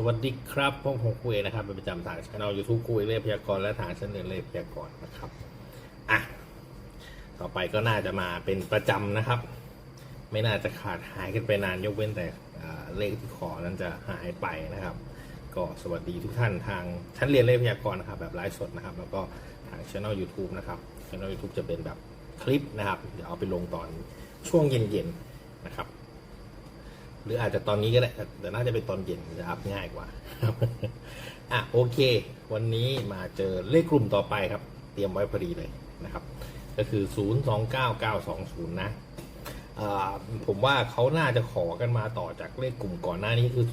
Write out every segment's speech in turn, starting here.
สวัสดีครับพวกผมคุยนะครับเป็นประจำทางช่องยูทูบคุยเลขพยากรณ์และทางชั้นเรียนเลขพยากรณ์นะครับอะต่อไปก็น่าจะมาเป็นประจำนะครับ ไม่น่าจะขาดหายกันไปนานยกเว้นแต่เลขที่ขอนั้นจะหายไปนะครับ ก็สวัสดีทุกท่านทางชั้นเรียนเลขพยากรณ์นะครับแบบไลฟ์สดนะครับ แล้วก็ทางช่อง YouTube นะครับช่อง YouTube จะเป็นแบบคลิปนะครับเดี๋ยวเอาไปลงตอนช่วงเย็นๆนะครับ หรืออาจจะตอนนี้ก็ได้แต่น่าจะเป็นตอนเย็นจะอัพง่ายกว่าอะโอเค วันนี้มาเจอเลขกลุ่มต่อไปครับ เตรียมไว้พอดีเลยนะครับ ก็คือ 029920 นะผมว่าเขาน่าจะขอกันมาต่อจากเลขกลุ่มก่อนหน้านี้คือ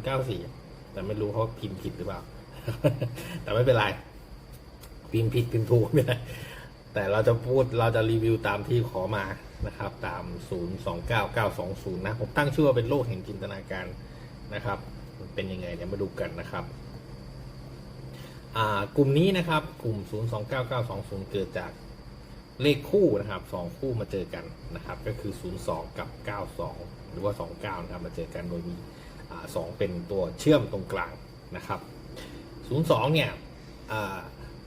093094 แต่ไม่รู้เขาพิมพ์ผิดหรือเปล่า แต่ไม่เป็นไร พิมพ์ผิดพิมพ์ถูกไม่เป็นไรแต่เราจะพูดเราจะรีวิวตามที่ขอมา นะครับตาม 029920 นะ ผมตั้งชื่อว่าเป็นโลกแห่งจินตนาการนะครับมันเป็นยังไงเดี๋ยวมาดูกันนะครับอ่ากลุ่มนี้นะครับกลุ่ม 029920 เกิดจากเลขคู่นะครับสองคู่มาเจอกันนะครับ ก็คือ 02 กับ 92 หรือว่า 29 นะครับมาเจอกันโดยมีอ่าสองเป็นตัวเชื่อมตรงกลางนะครับ 02 เนี่ยอ่า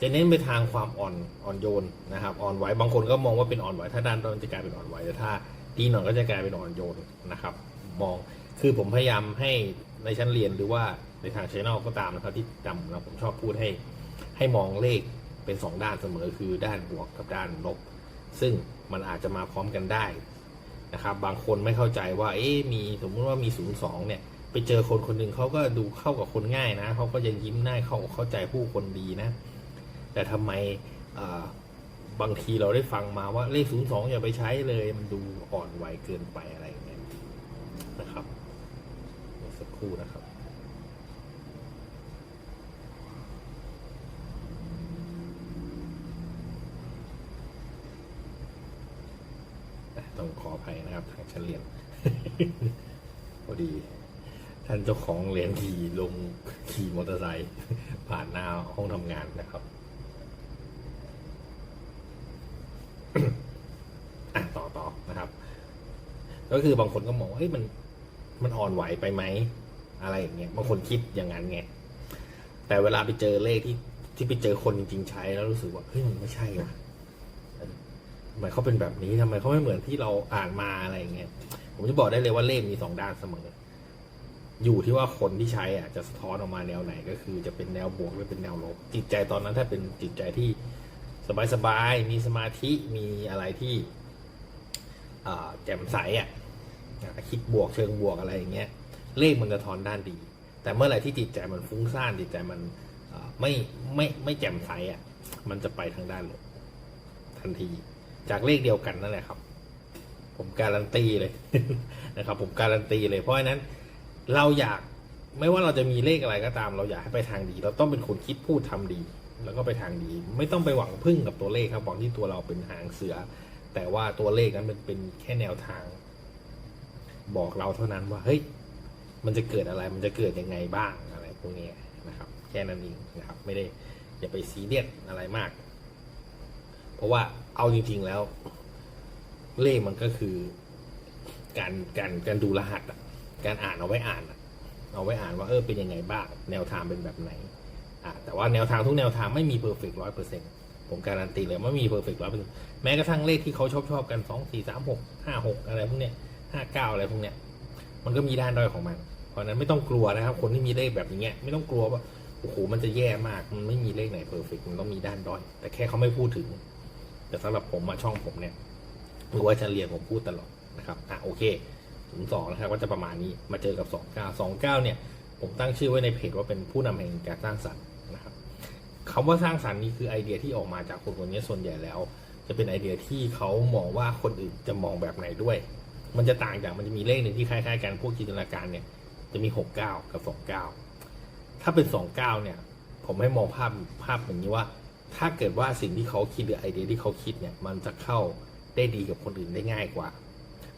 จะเน้นไปทางความอ่อนอ่อนโยนนะครับอ่อนไหวบางคนก็มองว่าเป็นอ่อนไหวถ้าด้านต้นจะกลายเป็นอ่อนไหวแต่ถ้าดีหน่อยก็จะกลายเป็นอ่อนโยนนะครับ มองคือผมพยายามให้ในชั้นเรียนหรือว่าในทางช anel ก็ตามนะครับที่จำนะผมชอบพูดให้ ให้มองเลขเป็นสองด้านเสมอคือด้านบวกกับด้านลบ ซึ่งมันอาจจะมาพร้อมกันได้นะครับบางคนไม่เข้าใจว่าเอ๊ะมีสมมุติว่ามีศูนย์สองเนี่ย ไปเจอคนคนหนึ่งเขาก็ดูเข้ากับคนง่ายนะเขาก็ยังยิ้มง่ายเข้าเข้าใจผู้คนดีนะ แต่ทำไมบางทีเราได้ฟังมาว่าเลขศูนย์สองอย่าไปใช้เลย มันดูอ่อนไหวเกินไปอะไรอย่างเงี้ยนะครับสักครู่นะครับต้องขออภัยนะครับ ทางชั้นเรียนพอดี ท่านเจ้าของเรียนขี่ลงขี่มอเตอร์ไซค์ผ่านหน้าห้องทำงานนะครับ อะต่อต่อนะครับ ก็คือบางคนก็มองเฮ้ยมันมันอ่อนไหวไปไหมอะไรอย่างเงี้ยบางคนคิดอย่างนั้นไงแต่เวลาไปเจอเลขที่ที่ไปเจอคนจริงๆใช้แล้วรู้สึกว่าเฮ้ยมันไม่ใช่ว่ะทำไมเขาเป็นแบบนี้ทำไมเขาไม่เหมือนที่เราอ่านมาอะไรอย่างเงี้ยผมจะบอกได้เลยว่าเลขมีสองด้านเสมอ อยู่ที่ว่าคนที่ใช้อะจะสะท้อนออกมาแนวไหน ก็คือจะเป็นแนวบวกหรือเป็นแนวลบจิตใจตอนนั้นถ้าเป็นจิตใจที่สบายๆมีสมาธิมีอะไรที่แจ่มใสอะ คิดบวกเชิงบวกอะไรอย่างเงี้ยเลขมันจะทอนด้านดี แต่เมื่อไหร่ที่จิตใจมันฟุ้งซ่านจิตใจมันไม่ไม่ไม่แจ่มใสอะ มันจะไปทางด้านลบทันที จากเลขเดียวกันนั่นแหละครับ ผมการันตีเลยนะครับ ผมการันตีเลย เพราะฉะนั้นเราอยากไม่ว่าเราจะมีเลขอะไรก็ตาม เราอยากให้ไปทางดี เราต้องเป็นคนคิดพูดทำดี แล้วก็ไปทางดี ไม่ต้องไปหวังพึ่งกับตัวเลขครับหวังที่ตัวเราเป็นหางเสือ แต่ว่าตัวเลขนั้นมันเป็นแค่แนวทาง บอกเราเท่านั้นว่าเฮ้ยมันจะเกิดอะไรมันจะเกิดยังไงบ้างอะไรพวกนี้นะครับ แค่นั้นเองนะครับ ไม่ได้อย่าไปซีเรียสอะไรมาก เพราะว่าเอาจริงๆแล้ว เลขมันก็คือ การการการดูรหัสการอ่านเอาไว้อ่านเอาไว้อ่านว่าเออเป็นยังไงบ้าง แนวทางเป็นแบบไหนอ่าแต่ว่าแนวทางทุกแนวทางไม่มีเพอร์เฟกต์ร้อยเปอร์เซ็นต์ผมการันตีเลยไม่มีเพอร์เฟกต์ร้อยเปอร์เซ็นต์แม้กระทั่งเลขที่เขาชอบชอบกันสองสี่สามหกห้าหกอะไรพวกเนี้ย ห้าเก้าอะไรพวกเนี้ย มันก็มีด้านด้อยของมัน เพราะนั้นไม่ต้องกลัวนะครับ คนที่มีเลขแบบอย่างเงี้ยไม่ต้องกลัวว่าโอ้โหมันจะแย่มาก มันไม่มีเลขไหนเพอร์เฟกมันต้องมีด้านด้อย แต่แค่เขาไม่พูดถึง แต่สำหรับผมอะช่องผมเนี่ยหรือว่าจะเรียนผมพูดตลอดนะครับอะโอเคถึงสองนะครับก็จะประมาณนี้มาเจอกับสองเก้าสองเก้าเนี่ย ผมตั้งชื่อไว้ในเพจว่าเป็นผู้นำแห่งการสร้างสรรค์นะครับคำว่าสร้างสรรค์นี้คือไอเดียที่ออกมาจากคนคนนี้ส่วนใหญ่แล้ว จะเป็นไอเดียที่เขามองว่าคนอื่นจะมองแบบไหนด้วย มันจะต่างจากมันจะมีเลขหนึ่งที่คล้ายๆกันพวกจินตนาการเนี่ย จะมีหกเก้ากับสองเก้าถ้าเป็นสองเก้าเนี่ย ผมให้มองภาพภาพอย่างนี้ว่า ถ้าเกิดว่าสิ่งที่เขาคิดหรือไอเดียที่เขาคิดเนี่ย มันจะเข้าได้ดีกับคนอื่นได้ง่ายกว่า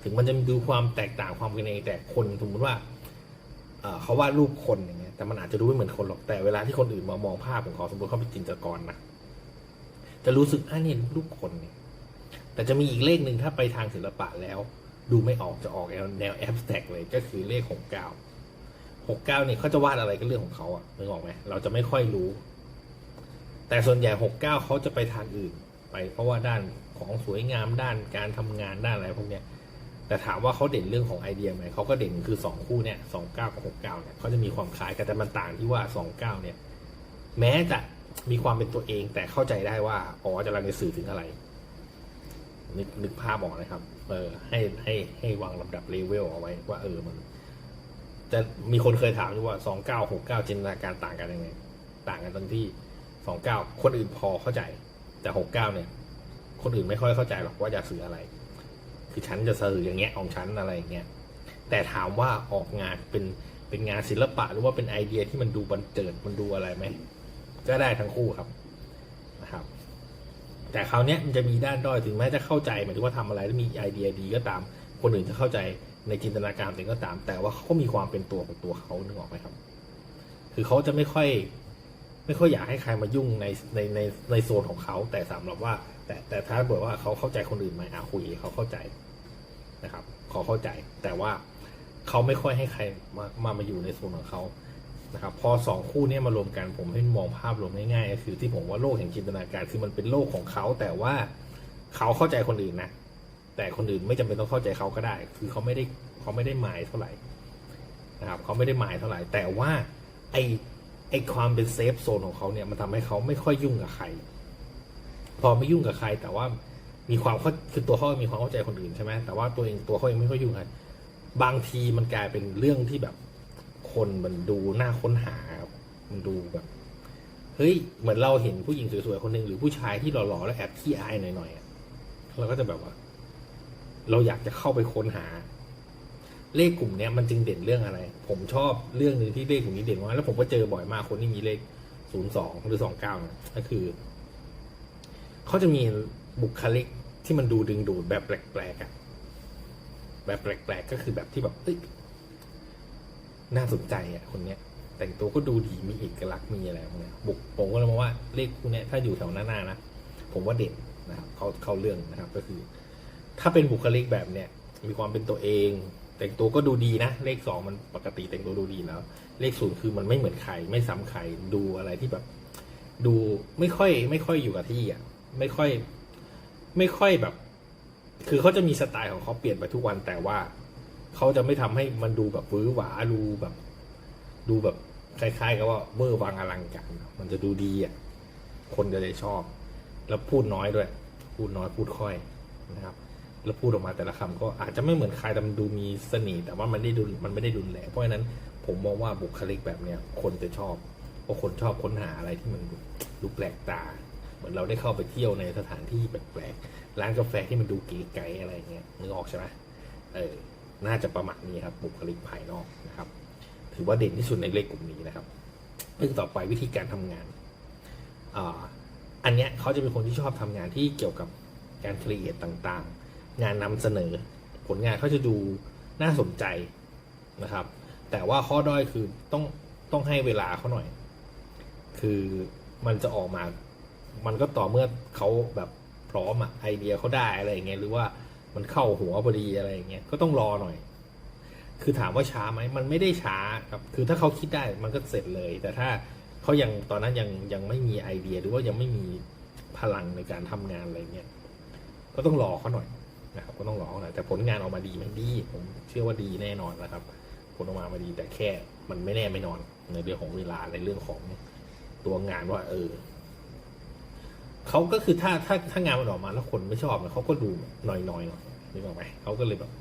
ถึงมันจะมีดูความแตกต่างความกันเองแต่คนสมมติว่าเขาวาดรูปคนอย่างเงี้ยแต่มันอาจจะดูไม่เหมือนคนหรอกแต่เวลาที่คนอื่นมามองภาพของเขาสมมติเขาเป็นจินตกรนะจะรู้สึกอะนี่รูปคนเนี่ยแต่จะมีอีกเลขหนึ่งถ้าไปทางศิลปะแล้ว ดูไม่ออกจะออกแนวแนวแอบสแต็กเลยก็คือเลขหกเก้าหกเก้าเนี่ยเขาจะวาดอะไรก็เรื่องของเขาอะนึกออกไหมเราจะไม่ค่อยรู้ แต่ส่วนใหญ่หกเก้าเขาจะไปทางอื่น ไปเพราะว่าด้านของสวยงามด้านการทำงานด้านอะไรพวกเนี้ยแต่ถามว่าเขาเด่นเรื่องของไอเดียไหมเขาก็เด่นคือสองคู่เนี่ยสองเก้ากับหกเก้าเนี่ยเขาจะมีความคล้ายกันแต่มันต่างที่ว่าสองเก้าเนี่ย แม้จะมีความเป็นตัวเองแต่เข้าใจได้ว่าอ๋อจะกำลังจะสื่อถึงอะไร นึกนึกภาพออกนะครับ เออให้ให้ให้วางลำดับเลเวลเอาไว้ว่า เออมัน จะมีคนเคยถามอยู่ว่าสองเก้าหกเก้าจินตนาการต่างกันยังไง ต่างกันตรงที่สองเก้าคนอื่นพอเข้าใจ แต่หกเก้าเนี่ย คนอื่นไม่ค่อยเข้าใจหรอกว่าจะสื่ออะไร คือฉันจะสื่ออย่างเงี้ยของฉันอะไรอย่างเงี้ยแต่ถามว่าออกงานเป็นเป็นงานศิลปะหรือว่าเป็นไอเดียที่มันดูบันเจิดมันดูอะไรไหมก็ได้ทั้งคู่ครับนะครับ แต่คราวนี้มันจะมีด้านด้อยถึงแม้จะเข้าใจหมายถึงว่าทำอะไรแล้วมีไอเดียดีก็ตาม คนอื่นจะเข้าใจในจินตนาการตัวเองก็ตาม แต่ว่าเขาก็มีความเป็นตัวของตัวเขานึกออกไหมครับ คือเขาจะไม่ค่อย ไม่ค่อยอยากให้ใครมายุ่งในในในในโซนของเขา แต่สำหรับว่า แต่แต่ถ้าบอกว่าเขาเข้าใจคนอื่นไหมอะคุยเขาเข้าใจนะครับเขาเข้าใจ แต่ว่าเขาไม่ค่อยให้ใครมามามาอยู่ในโซนของเขา นะครับพอสองคู่นี้มารวมกันผมให้มองภาพรวมง่ายๆก็คือที่ผมว่าโลกแห่งจินตนาการคือมันเป็นโลกของเขาแต่ว่าเขาเข้าใจคนอื่นนะแต่คนอื่นไม่จำเป็นต้องเข้าใจเขาก็ได้ คือเขาไม่ได้เขาไม่ได้หมายเท่าไหร่นะครับเขาไม่ได้หมายเท่าไหร่ แต่ว่าไอไอความเป็นเซฟโซนของเขาเนี่ยมันทำให้เขาไม่ค่อยยุ่งกับใคร พอไม่ยุ่งกับใคร แต่ว่ามีความเข้าคือตัวเขามีความเข้าใจคนอื่นใช่ไหมแต่ว่าตัวเองตัวเขาเองไม่ค่อยยุ่งกันบางทีมันกลายเป็นเรื่องที่แบบ คนมันดูน่าค้นหาครับมันดูแบบเฮ้ยเหมือนเราเห็นผู้หญิงสวยๆคนหนึ่งหรือผู้ชายที่หล่อๆแล้วแอบขี้อายหน่อยๆอะเราก็จะแบบว่า เราอยากจะเข้าไปค้นหา เลขกลุ่มเนี้ยมันจึงเด่นเรื่องอะไร ผมชอบเรื่องหนึ่งที่เลขกลุ่มนี้เด่นมากแล้วผมก็เจอบ่อยมากคนที่มีเลขศูนย์สองหรือสองเก้าก็คือเขาจะมีบุคลิกที่มันดูดึงดูดแบบแปลกๆอะแบบแปลกๆก็คือแบบที่แบบเอ้ย น่าสนใจอะคนเนี้ย แต่งตัวก็ดูดีมีเอกลักษณ์มีอะไรพวกเนี้ยบุกผมก็เลยมองว่าเลขคู่เนี้ยถ้าอยู่แถวหน้าๆนะผมว่าเด่นนะครับเขาเขาเรื่องนะครับก็คือ ถ้าเป็นบุคลิกแบบเนี้ยมีความเป็นตัวเอง แต่งตัวก็ดูดีนะ เลขสองมันปกติแต่งตัวดูดีแล้ว เลขศูนย์คือมันไม่เหมือนใครไม่ซ้ำใครดูอะไรที่แบบ ดูไม่ค่อยไม่ค่อยอยู่กับที่อะไม่ค่อย ไม่ค่อยแบบ คือเขาจะมีสไตล์ของเขาเปลี่ยนไปทุกวันแต่ว่า เขาจะไม่ทำให้มันดูแบบวื้อหวาดูแบบ ดูแบบคล้ายๆกับว่าเวอร์วังอลังการมันจะดูดีอะคนจะได้ชอบ แล้วพูดน้อยด้วย พูดน้อยพูดค่อยนะครับ แล้วพูดออกมาแต่ละคำก็อาจจะไม่เหมือนใครแต่มันดูมีเสน่ห์แต่ว่ามันไม่ได้ดูมันไม่ได้รุนแรงเพราะฉะนั้นผมมองว่าบุคลิกแบบเนี้ยคนจะชอบเพราะคนชอบค้นหาอะไรที่มันดูดูแปลกตา เหมือนเราได้เข้าไปเที่ยวในสถานที่แปลกๆร้านกาแฟที่มันดูเก๋ไก๋อะไรเงี้ยนึกออกใช่ไหมเออ น่าจะประมาณนี้ครับบุคลิกภายนอกนะครับ ถือว่าเด่นที่สุดในเลขกลุ่มนี้นะครับเรื่องต่อไปวิธีการทำงานอันเนี้ยเขาจะเป็นคนที่ชอบทำงานที่เกี่ยวกับการครีเอทต่างๆ งานนำเสนอ ผลงานเขาจะดูน่าสนใจนะครับ แต่ว่าข้อด้อยคือต้องต้องให้เวลาเขาหน่อย คือมันจะออกมา มันก็ต่อเมื่อเขาแบบพร้อมอะไอเดียเขาได้อะไรอย่างเงี้ยหรือว่า มันเข้าหัวพอดีอะไรอย่างเงี้ยก็ต้องรอหน่อย คือถามว่าช้าไหมมันไม่ได้ช้าครับ คือถ้าเขาคิดได้มันก็เสร็จเลย แต่ถ้าเขายังตอนนั้นยังยังไม่มีไอเดียหรือว่ายังไม่มีพลังในการทำงานอะไรเงี้ยก็ต้องรอเขาหน่อยนะครับ ก็ต้องรอเขาหน่อยแต่ผลงานออกมาดีไหมดี ผมเชื่อว่าดีแน่นอนนะครับ ผลออกมามาดีแต่แค่มันไม่แน่ไม่นอน ในเรื่องของเวลาในเรื่องของตัวงานว่า เออ เขาก็คือถ้าถ้าถ้างานมันออกมาแล้วคนไม่ชอบเนี่ยเขาก็ดูน่อยๆหน่อยนึกออกไหมเขาก็เลยแบบ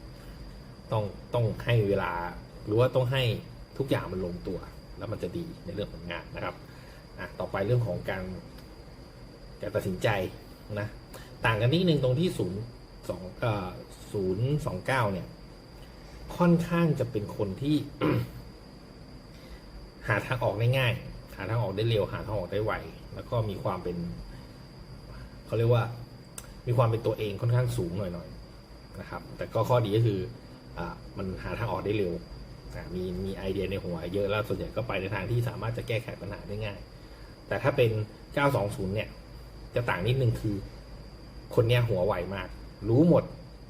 ต้องต้องให้เวลา หรือว่าต้องให้ทุกอย่างมันลงตัว แล้วมันจะดีในเรื่องของงานนะครับอะต่อไปเรื่องของการการตัดสินใจนะ ต่างกันนิดนึงตรงที่ศูนย์สองเอ่อศูนย์สองเก้าเนี่ย ค่อนข้างจะเป็นคนที่หาทางออกได้ง่าย หาทางออกได้เร็ว หาทางออกได้ไว แล้วก็มีความเป็น เขาเรียกว่า มีความเป็นตัวเองค่อนข้างสูงหน่อยๆนะครับ แต่ก็ข้อดีก็คืออมันหาทางออกได้เร็วมีมีไอเดียในหัวเยอะแล้วส่วนใหญ่ก็ไปในทางที่สามารถจะแก้ไขปัญหาได้ง่าย แต่ถ้าเป็น 920 เนี่ย จะต่างนิดนึงคือ คนเนี้ยหัวไวมาก รู้หมด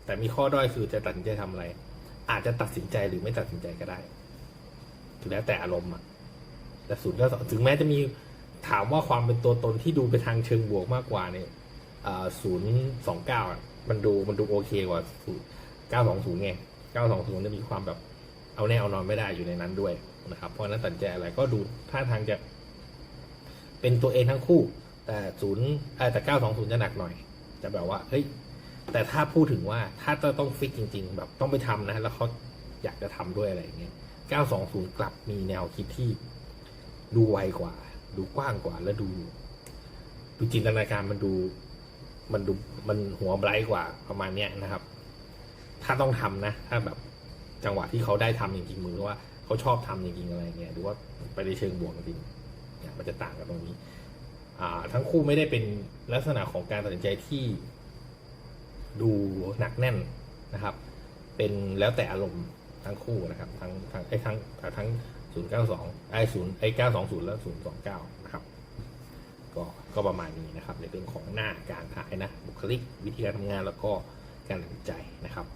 แต่มีข้อด้อยคือจะตัดสินใจทำอะไร อาจจะตัดสินใจหรือไม่ตัดสินใจก็ได้ถึงแล้วแต่อารมณ์อะแต่ศูนย์เก้าสองถึงแม้จะมีถามว่าความเป็นตัวตนที่ดูไปทางเชิงบวกมากกว่าเนี่ย ศูนย์สองเก้ามันดูมันดูโอเคกว่าเก้าสองศูนย์ไงเก้าสองศูนย์จะมีความแบบเอาแน่เอานอนไม่ได้อยู่ในนั้นด้วยนะครับ เพราะฉะนั้นตัดใจอะไรก็ดูท่าทางจะ เป็นตัวเองทั้งคู่ แต่ศูนย์แต่เก้าสองศูนย์จะหนักหน่อย จะแบบว่าเฮ้ยแต่ถ้าพูดถึงว่าถ้าจะต้องฟิกจริง ๆ แบบต้องไปทำนะ แล้วเขาอยากจะทำด้วยอะไรอย่างเงี้ยเก้าสองศูนย์กลับมีแนวคิดที่ดูไวกว่า ดูกว้างกว่า แล้วดู ดูจินตนาการมันดู มันดูมันหัวไบรท์กว่าประมาณเนี้ยนะครับ ถ้าต้องทำนะ ถ้าแบบจังหวะที่เขาได้ทำจริงๆมือว่าเขาชอบทำจริงๆอะไรเงี้ยหรือว่าไปในเชิงบวกจริงเนี่ยมันจะต่างกันตรงนี้ อ่า ทั้งคู่ไม่ได้เป็นลักษณะของการตัดสินใจที่ ดูหนักแน่นนะครับ เป็นแล้วแต่อารมณ์ทั้งคู่นะครับ ทั้งทั้งไอ้ทั้งทั้ง092ไอ้0ไอ้920แล้ว029นะครับก็ ก็ประมาณนี้นะครับในเรื่องของหน้าการขายนะบุคลิกวิธีการทำงานแล้วก็การตัดสินใจนะครับ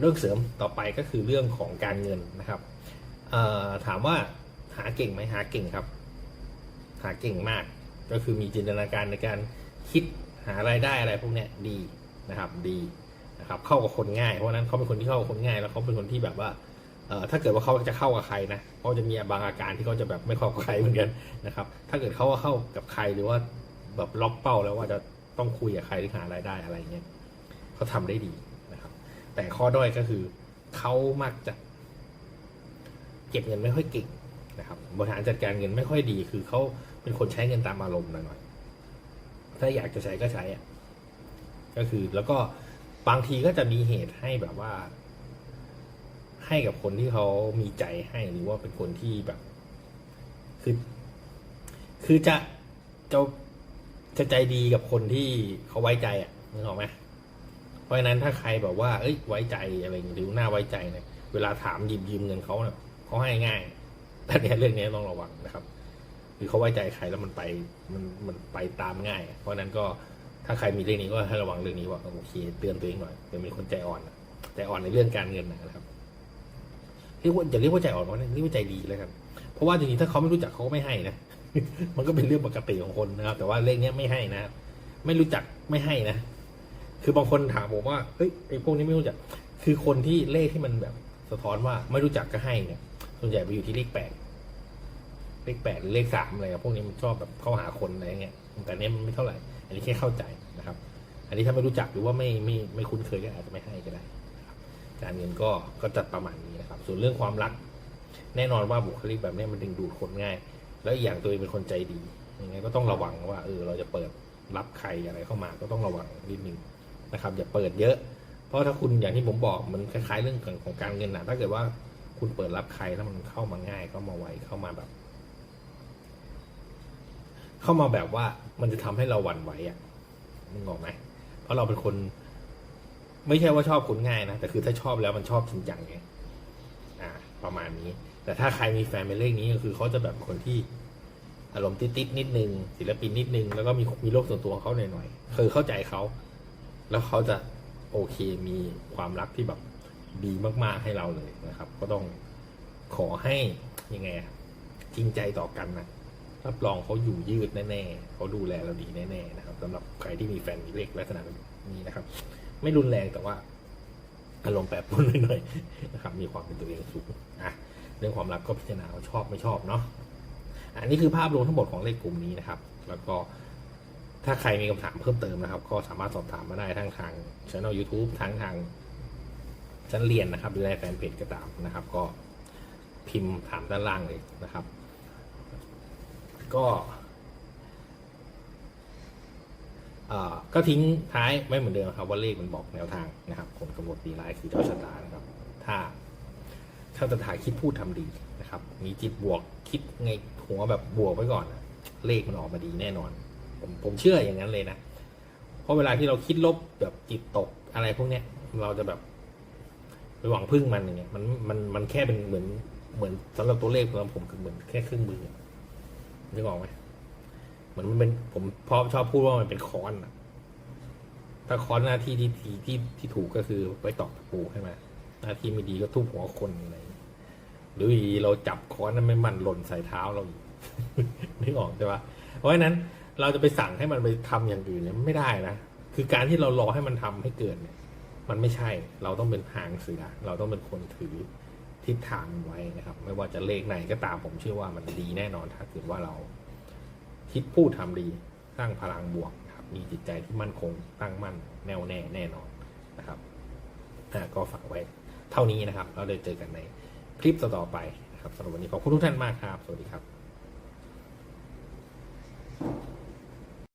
เรื่องเสริมต่อไปก็คือเรื่องของการเงินนะครับถามว่าหาเก่งไหมหาเก่งครับ หาเก่งมาก ก็คือมีจินตนาการในการคิดหารายได้อะไรพวกนี้ดีนะครับดีนะครับเข้ากับคนง่ายเพราะฉะนั้นเขาเป็นคนที่เข้ากับคนง่าย แล้วเขาเป็นคนที่แบบว่า ถ้าเกิดว่าเขาจะเข้ากับใครนะเขาจะมีบางอาการที่เขาจะแบบไม่เข้ากับใครเหมือนกันนะครับ ถ้าเกิดเขาว่าเข้ากับใครหรือว่าแบบล็อกเป้าแล้วว่าจะต้องคุยกับใครหรือหารายได้อะไรเงี้ยเขาทำได้ดีนะครับ แต่ข้อด้อยก็คือเขามักจะ เก็บเงินไม่ค่อยเก่งนะครับบริหารจัดการเงินไม่ค่อยดี คือเขาเป็นคนใช้เงินตามอารมณ์หน่อยๆถ้าอยากจะใช้ก็ใช้อะก็คือแล้วก็บางทีก็จะมีเหตุให้แบบว่า ให้กับคนที่เขามีใจให้หรือว่าเป็นคนที่แบบ คือ คือจะจะจะใจดีกับคนที่เขาไว้ใจอะนึกออกไหมเพราะฉะนั้นถ้าใครแบบว่า เอ้ย ไว้ใจอะไรอย่างเงี้ยหรือหน้าไว้ใจเนี่ยเวลาถามยืมยืมเงินเขาเนี่ยเขาให้ง่ายแต่เนี่ยเรื่องนี้ต้องระวังนะครับ คือเขาไว้ใจใครแล้วมันไปมันมันไปตามง่าย เพราะนั้นก็ถ้าใครมีเรื่องนี้ก็ให้ระวังเรื่องนี้ว่าโอเคเตือนตัวเองหน่อยเป็นคนใจอ่อนใจอ่อนในเรื่องการเงินนะครับ เรียกว่าจะเรียกว่าใจอ่อนว่าเรียกว่าใจดีเลยครับเพราะว่าจริงๆถ้าเขาไม่รู้จักเขาก็ไม่ให้นะมันก็เป็นเรื่องปกติของคนนะครับ แต่ว่าเลขเนี้ยไม่ให้นะไม่รู้จักไม่ให้นะคือบางคนถามผมว่าเฮ้ยไอ้พวกนี้ไม่รู้จัก คือคนที่เลขที่มันแบบ สะท้อนว่าไม่รู้จักก็ให้เนี่ยส่วนใหญ่ไปอยู่ที่เลขแปดเลขแปดหรือเลขสามอะไรกับพวกนี้มันชอบแบบเข้าหาคนอะไรเงี้ยแต่เนี้ยมันไม่เท่าไหร่ อันนี้แค่เข้าใจนะครับ อันนี้ถ้าไม่รู้จักหรือว่าไม่ไม่ไม่คุ้นเคยก็อาจจะไม่ให้ก็ได้ การเงินก็ก็จะประมาณนี้นะครับ ส่วนเรื่องความรัก แน่นอนว่าบุคลิกแบบนี้มันดึงดูดคนง่าย แล้วอย่างตัวเองเป็นคนใจดียังไงก็ต้องระวังว่าเออเราจะเปิดรับใครอะไรเข้ามาก็ต้องระวังนิดนึงนะครับ อย่าเปิดเยอะ เพราะถ้าคุณอย่างที่ผมบอกมันคล้ายๆเรื่องของการเงินนะถ้าเกิดว่าคุณเปิดรับใครแล้วมันเข้ามาง่ายเข้ามาไวเข้ามาแบบ เข้ามาแบบว่ามันจะทำให้เราหวั่นไหวอะมึงบอกไหมเพราะเราเป็นคน ไม่ใช่ว่าชอบคนง่ายนะ แต่คือถ้าชอบแล้วมันชอบจริงจังไงอ่า ประมาณนี้ แต่ถ้าใครมีแฟนเป็นเลขนี้ก็คือเขาจะแบบคนที่อารมณ์ติดๆนิดนึง ศิลปินนิดนึง แล้วก็มีมีโลกส่วนตัวของเขาหน่อยๆคือเข้าใจเขา แล้วเขาจะโอเคมีความรักที่แบบดีมากๆให้เราเลยนะครับ ก็ต้องขอให้ยังไงจริงใจต่อกันนะรับรองเขาอยู่ยืดแน่ๆเขาดูแลเราดีแน่ๆนะครับสำหรับใครที่มีแฟนมีเลขลักษณะแบบนี้นะครับ ไม่รุนแรงแต่ว่าอารมณ์แปรปรวนหน่อยๆนะครับมีความเป็นตัวเองสูงอะเรื่องความรักก็พิจารณาชอบไม่ชอบเนาะอันนี้คือภาพรวมทั้งหมดของเลขกลุ่มนี้นะครับ แล้วก็ถ้าใครมีคำถามเพิ่มเติมนะครับ ก็สามารถสอบถามมาได้ทั้งทางช่อง YouTube ทั้งทางชั้นเรียนนะครับ หรือในแฟนเพจก็ตามนะครับ ก็พิมพ์ถามด้านล่างเลยนะครับ ก็อ่า ก็ทิ้งท้ายไว้เหมือนเดิมครับว่าเลขมันบอกแนวทางนะครับคนกำหนดดีไลน์คือเจ้าชะตานะครับ ถ้าชาติถ่ายคิดพูดทำดีนะครับ มีจิตบวกคิดไงหัวแบบบวกไว้ก่อนเลขมันออกมาดีแน่นอน ผมผมเชื่ออย่างนั้นเลยนะเพราะเวลาที่เราคิดลบแบบจิตตกอะไรพวกเนี้ยเราจะแบบไปหวังพึ่งมันอย่างเงี้ยมันมันมันแค่เป็นเหมือนเหมือนสำหรับตัวเลขสำหรับผมคือเหมือนแค่เครื่องมือนึกออกไหม เหมือนมันเป็นผมพอชอบพูดว่ามันเป็นค้อนอะถ้าค้อนหน้าที่ที่ที่ที่ที่ถูกก็คือไว้ตอกตะปูใช่ไหมหน้าที่ไม่ดีก็ทุบหัวคนอะไรหรืออีเราจับค้อนนั้นไม่มันหล่นใส่เท้าเราอีกนึกออกใช่ปะเพราะฉะนั้นเราจะไปสั่งให้มันไปทำอย่างอื่นเนี่ยไม่ได้นะคือการที่เรารอให้มันทำให้เกิดเนี่ย มันไม่ใช่ เราต้องเป็นหางเสือเราต้องเป็นคนถือทิศทางไว้นะครับ ไม่ว่าจะเลขไหนก็ตามผมเชื่อว่ามันดีแน่นอนถ้าเกิดว่าเรา คิดพูดทำดีสร้างพลังบวกครับมีจิตใจที่มั่นคงตั้งมั่นแน่วแน่แน่นอนนะครับก็ฝากไว้เท่านี้นะครับแล้วเดี๋ยวเจอกันในคลิปต่อไปนะครับสำหรับวันนี้ขอบคุณทุกท่านมากครับ สวัสดีครับ